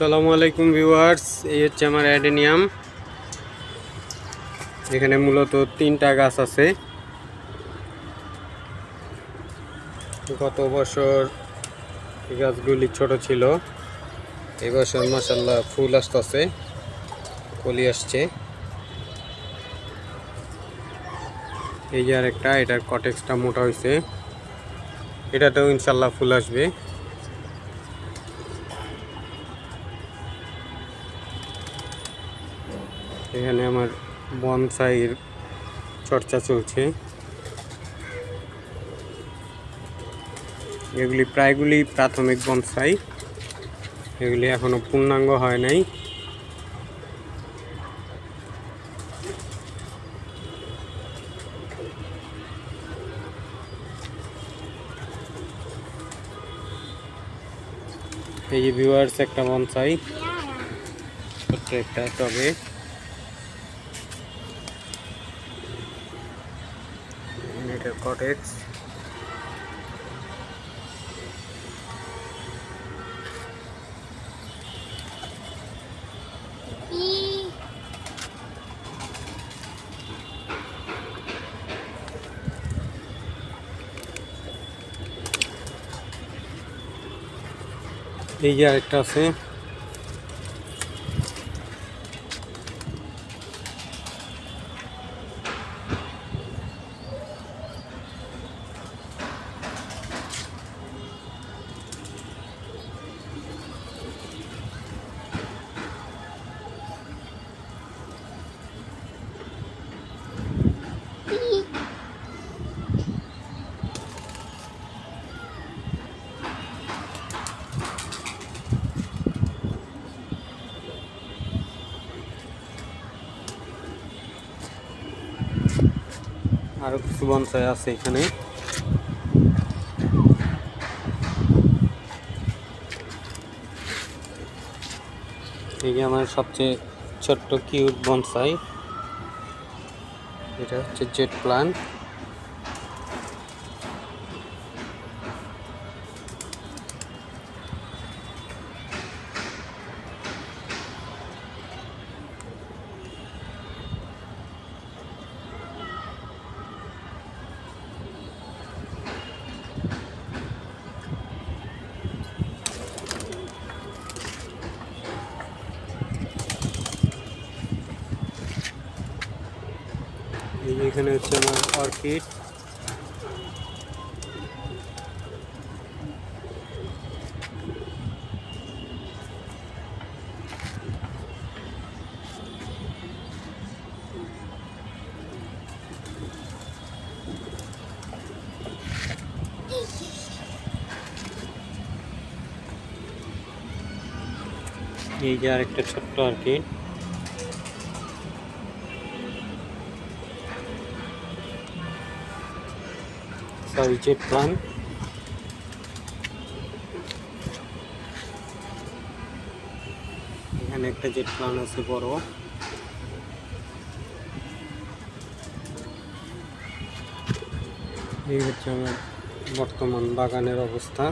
আসসালামু আলাইকুম ভিউয়ার্স, এই হচ্ছে আমার অ্যাডেনিয়াম। এখানে মূলত তিনটা গাছ আছে। গত বছর এই গাছগুলি ছোট ছিল। এবছর বছর মাসাল্লাহ ফুল আসতেছে, কলি আসছে। এই যে আরেকটা, এটার কটেক্সটা মোটা হয়েছে এটাতেও ইনশাল্লাহ ফুল আসবে। এখানে আমার বনসাইয়ের চর্চা চলছে। এগুলি প্রায়গুলি প্রাথমিক বনসাই। এগুলি এখনও পূর্ণাঙ্গ হয় নাই। এই যে ভিউয়ার্স একটা বনসাই। ছোট্ট একটা টবে। এটার কটেক্স এই যে আরেকটা আছে আরও কিছু বনসাই আছে এখানে। এই আমার সবচেয়ে ছোট্ট কিউট বনসাই। এটা হচ্ছে জেট প্লান এখানে হচ্ছে আমার অর্কিড এই যে আরেকটা ছোট্ট অর্কিড সরি জেট প্লান এখানে একটা জেট প্লান আছে বড়। এই হচ্ছে আমার বর্তমান বাগানের অবস্থা।